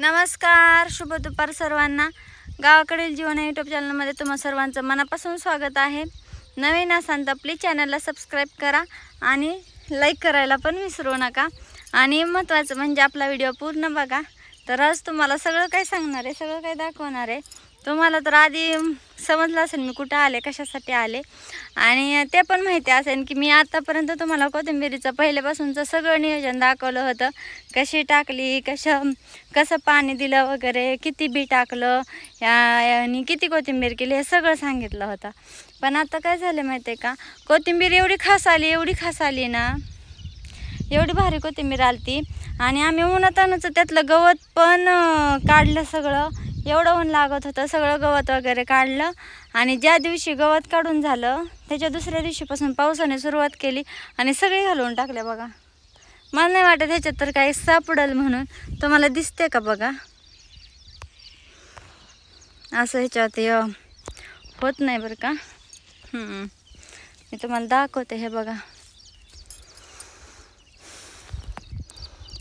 नमस्कार शुभ दुपार सर्वांना. गावाकडील जीवन यूट्यूब चॅनलमध्ये तुम्हा सर्वांचं मनापासून स्वागत आहे. नवीन असाल तर प्लीज चॅनलला सबस्क्राईब करा आणि लाईक करायला पण विसरू नका. आणि महत्त्वाचं म्हणजे आपला व्हिडिओ पूर्ण बघा. तर आज तुम्हाला सगळं काही सांगणार आहे सगळं काही दाखवणार आहे? तुम्हाला तर आधी समजलं असेल मी कुठं आले कशासाठी आले. आणि ते पण माहिती असेल की मी आतापर्यंत तुम्हाला कोथिंबिरीचं पहिल्यापासूनचं सगळं नियोजन दाखवलं होतं. कशी टाकली कसं कसं पाणी दिलं वगैरे किती बी टाकलं या- आणि किती कोथिंबीर केली हे सगळं सांगितलं होतं. पण आता काय झालं माहिती आहे का? कोथिंबीर एवढी खास आली एवढी खास आली ना. एवढी भारी कोथिंबीर आली ती आणि आम्ही उन्हातानाच त्यातलं गवत पण काढलं सगळं. एवढं ऊन लागत होतं सगळं गवत वगैरे काढलं आणि ज्या दिवशी गवत काढून झालं त्याच्या दुसऱ्या दिवशीपासून पावसाने सुरुवात केली आणि सगळी घालवून टाकले बघा. मला नाही वाटत ह्याच्यात तर काही सापडल म्हणून. तुम्हाला दिसते का बघा? असं ह्याच्यात होत नाही बरं का? मी तुम्हाला दाखवते हे बघा.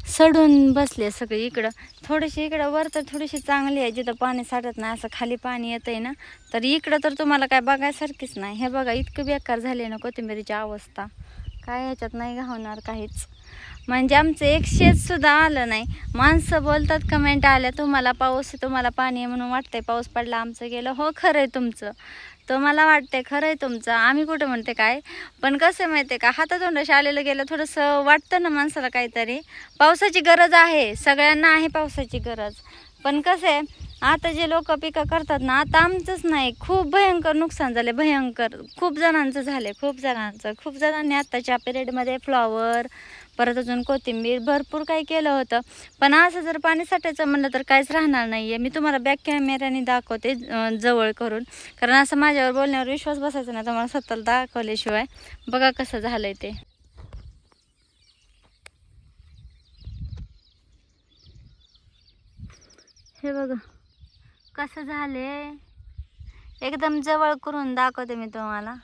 सडून बसले सगळी इकडं. थोडीशी इकडं वर तर थोडीशी चांगली आहे. जिथं पाणी साठत नाही असं खाली पाणी येतं आहे ना तर इकडं तर तुम्हाला काय बघायसारखीच नाही. हे बघा इतकं बेकार झाले ना कोथिंबीरीची अवस्था. काय ह्याच्यात नाही घावणार काहीच. म्हणजे आमचं एक शेतसुद्धा आलं नाही. माणसं बोलतात कमेंट आल्या तुम्हाला पाऊस तुम्हाला पाणी आहे म्हणून वाटतंय पाऊस पडला आमचं गेलं. हो खरं आहे तुमचं. तर मला वाटते खरं आहे तुमचं. आम्ही कुठं म्हणते काय? पण कसं आहे माहिती आहे का? हातातोंडाशी आलेलं गेलं थोडंसं वाटतं ना माणसाला काहीतरी. पावसाची गरज आहे. सगळ्यांना आहे पावसाची गरज. पण कसं आहे आता जे लोक पिकं करतात ना आता आमचंच नाही. खूप भयंकर नुकसान झाले भयंकर. खूप जणांचं झाले खूप जणांचं. खूप जणांनी आत्ताच्या पिरियडमध्ये फ्लॉवर परत अजून कोथिंबीर भरपूर काही केलं होतं. पण असं जर पाणी साठायचं म्हणलं तर काहीच राहणार नाही आहे मी तुम्हाला बॅक कॅमेऱ्याने दाखवते जवळ करून. कारण असं माझ्यावर बोलण्यावर विश्वास बसायचा नाही तुम्हाला स्वतःला दाखवल्याशिवाय. बघा कसं झालं ते. हे बघा. कसं झाले? एकदम जवळ करून दाखवते मी तुम्हाला.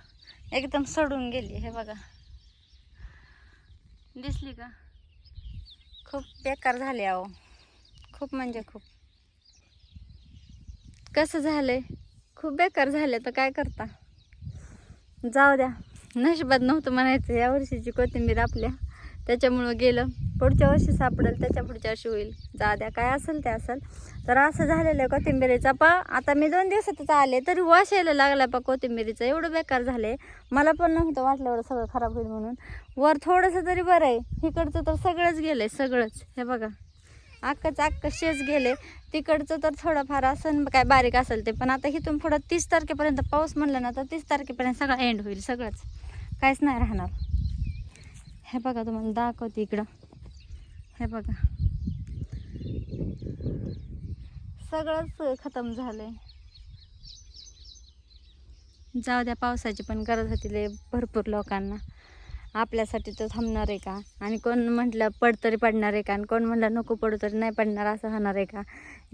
एकदम सोडून गेली हे बघा. दिसली का? खूप बेकार झाले अहो. खूप म्हणजे खूप. कसं झालंय? खूप बेकार झाले तर काय करता? जाऊ द्या. नशिबात नव्हतं म्हणायचं या वर्षीची कोथिंबीर आपल्या. त्याच्यामुळं गेलं. पुढच्या वर्षी सापडेल त्याच्या पुढच्या वर्षी होईल. जा द्या काय असेल ते असेल. तर असं झालेलं आहे कोथिंबिरीचा. पा आता मी दोन दिवसातच आले तरी वास यायला लागला पा कोथिंबिरीचं. एवढं बेकार झाले मला पण नव्हतं वाटलं एवढं सगळं खराब होईल म्हणून. वर थोडंसं तरी बरं आहे. इकडचं तर सगळंच गेलं आहे सगळंच. हे बघा. अक्कच अक्क शेच गेले. तिकडचं तर थोडंफार असं काय बारीक असेल ते. पण आता इथून पुढं तीस तारखेपर्यंत पाऊस म्हणलं ना तर तीस तारखेपर्यंत सगळं एंड होईल सगळंच. काहीच नाही राहणार. हे बघा तुम्हाला दाखवते इकडं. हे बघा. सगळंच खतम झालंय. जाऊ द्या पावसाची पण गरज होती भरपूर लोकांना. आपल्यासाठी तर थांबणार आहे का? आणि कोण म्हटलं पड तरी पडणार आहे का? आणि कोण म्हटलं नको पडू तरी नाही पडणार असं होणार आहे का?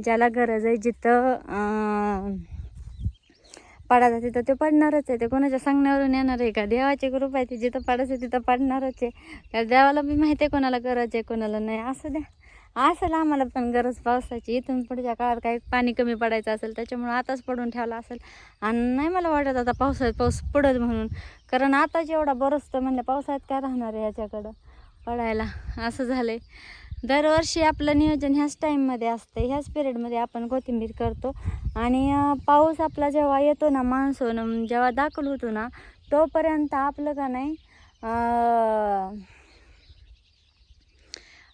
ज्याला गरज आहे जिथं पडायचं तिथं ते पडणारच आहे. ते कोणाच्या सांगण्यावरून येणार आहे का? देवाची कृपा आहे ती जिथं पडायचं तिथं पडणारच आहे. तर देवाला बी माहिती आहे कोणाला गरज आहे कोणाला नाही. असं द्या. असेल आम्हाला पण गरज पावसाची. इथून पुढच्या काळात काही पाणी कमी पडायचं असेल त्याच्यामुळं आताच पडून ठेवला असेल. आणि नाही मला वाटत आता पावसाळ्यात पाऊस पडत म्हणून. कारण आता जेवढा बरसतं म्हणलं पावसाळ्यात काय राहणार आहे याच्याकडं? पडायला. असं झालं आहे दरवर्षी आपलं नियोजन ह्याच टाईममध्ये असतं ह्याच पिरियडमध्ये आपण कोथिंबीर करतो. आणि पाऊस आपला जेव्हा येतो ना मान्सून जेव्हा दाखल होतो ना तोपर्यंत आपलं का नाही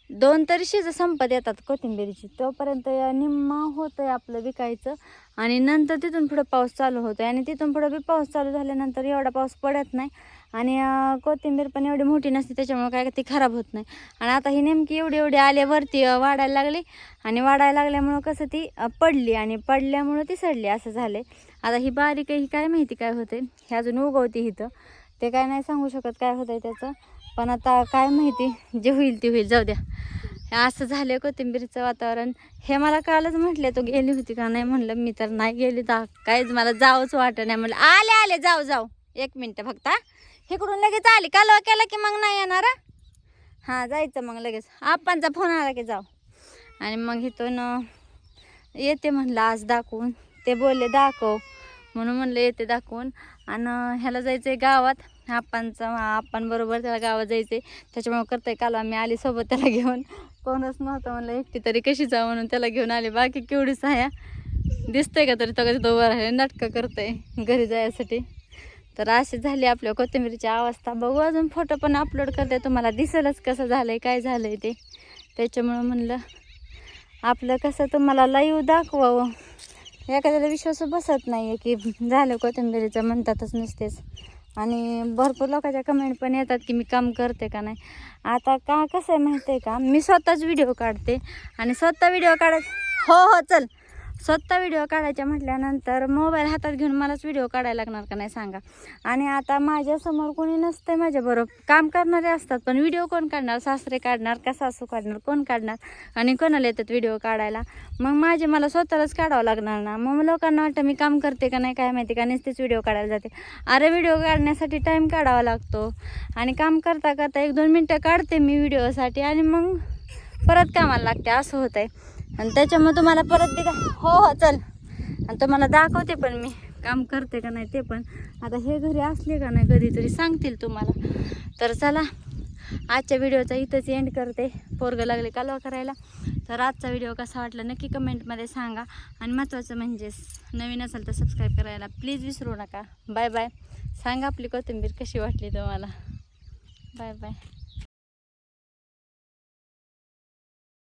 दोन तरी शिजं संपत येतात कोथिंबीरीची. तोपर्यंत निम्मा होतं आहे आपलं विकायचं. आणि नंतर तिथून पुढं पाऊस चालू होतो आहे आणि तिथून पुढं बी पाऊस चालू झाल्यानंतर एवढा पाऊस पडत नाही. आणि कोथिंबीर पण एवढी मोठी नसते त्याच्यामुळे काय ती खराब होत नाही. आणि आता ही नेमकी एवढी एवढी आल्यावरती वाढायला लागली. आणि वाढायला लागल्यामुळं कसं ती पडली आणि पडल्यामुळं ती सडली असं झाले आता ही बारीक ही काय माहिती काय होते हे अजून उगवते इथं ते काय नाही सांगू शकत काय होतं त्याचं. पण आता काय माहिती जे होईल ते होईल जाऊ द्या. असं झालं कोथिंबीरचं वातावरण. हे मला कालच म्हटले तो गेली होती का नाही? म्हणलं मी तर नाही गेली तर काहीच मला जावंच वाटत नाही. म्हणलं आले आले जाऊ जाऊ. एक मिनटं फक्त इकडून लगेच आली कालवा केला की मग नाही येणार हां? जायचं मग लगेच. आप्पांचा फोन आला की जाऊ. आणि मग इथून येते म्हणलं आज दाखवून. ते बोलले दाखव. म्हणून म्हणलं येते दाखवून. आणि ह्याला जायचं आहे गावात. आप्पांचा आप्पांबरोबर त्याला गावात जायचं आहे त्याच्यामुळे करतंय काल आम्ही आली सोबत त्याला घेऊन. कोणच नव्हतं म्हणलं एकटी तरी कशी जाऊ? म्हणून त्याला घेऊन आले. बाकी केवढीच आहे दिसतंय का तरी तो कधी तो आहे नाटकं करतंय घरी जायसाठी. तर अशी झाली आपल्या कोथिंबीरची अवस्था. बघू अजून फोटो पण अपलोड करते. तुम्हाला दिसेलच कसं झालंय काय झालंय ते. त्याच्यामुळं म्हणलं आपलं कसं तुम्हाला लाईव्ह दाखवावं. एखाद्याला विश्वास बसत नाही आहे की झालं कोथिंबीरीचं म्हणतातच नसतेच. आणि भरपूर लोकांच्या कमेंट पण येतात की मी काम करते का नाही. आता का कसं आहे माहिती आहे का? मी स्वतःच व्हिडिओ काढते. आणि स्वतः व्हिडिओ काढत हो हो चल. स्वतः व्हिडिओ काढायच्या म्हटल्यानंतर मोबाईल हातात घेऊन मलाच व्हिडिओ काढायला लागणार का नाही सांगा. आणि आता माझ्यासमोर कोणी नसतं माझ्याबरोबर काम करणारे असतात पण व्हिडिओ कोण काढणार? सासरे काढणार का सासू काढणार? कोण काढणार? आणि कोणाला येतात व्हिडिओ काढायला? मग माझे मला स्वतःलाच काढावं लागणार ना? मग लोकांना वाटतं मी काम करते का नाही? काय माहिती का? नुसतेच व्हिडिओ काढायला जाते. अरे व्हिडिओ काढण्यासाठी टाईम काढावा लागतो. आणि काम करता करता एक दोन मिनटं काढते मी व्हिडिओसाठी आणि मग परत कामाला लागते. असं होत आहे आणि त्याच्यामुळे तुम्हाला परत दिला. हो हो चल. आणि तुम्हाला दाखवते पण मी. काम करते का नाही ते पण. आता हे घरी असले का नाही कधीतरी सांगतील तुम्हाला. तर चला आजच्या व्हिडिओचा इथंच एंड करते. पोरगं लागले कालवा करायला. तर आजचा व्हिडिओ कसा वाटला नक्की कमेंटमध्ये सांगा. आणि महत्त्वाचं म्हणजे नवीन असेल तर सबस्क्राईब करायला प्लीज विसरू नका. बाय बाय सांगा आपली कोथिंबीर कशी वाटली तुम्हाला. Bye bye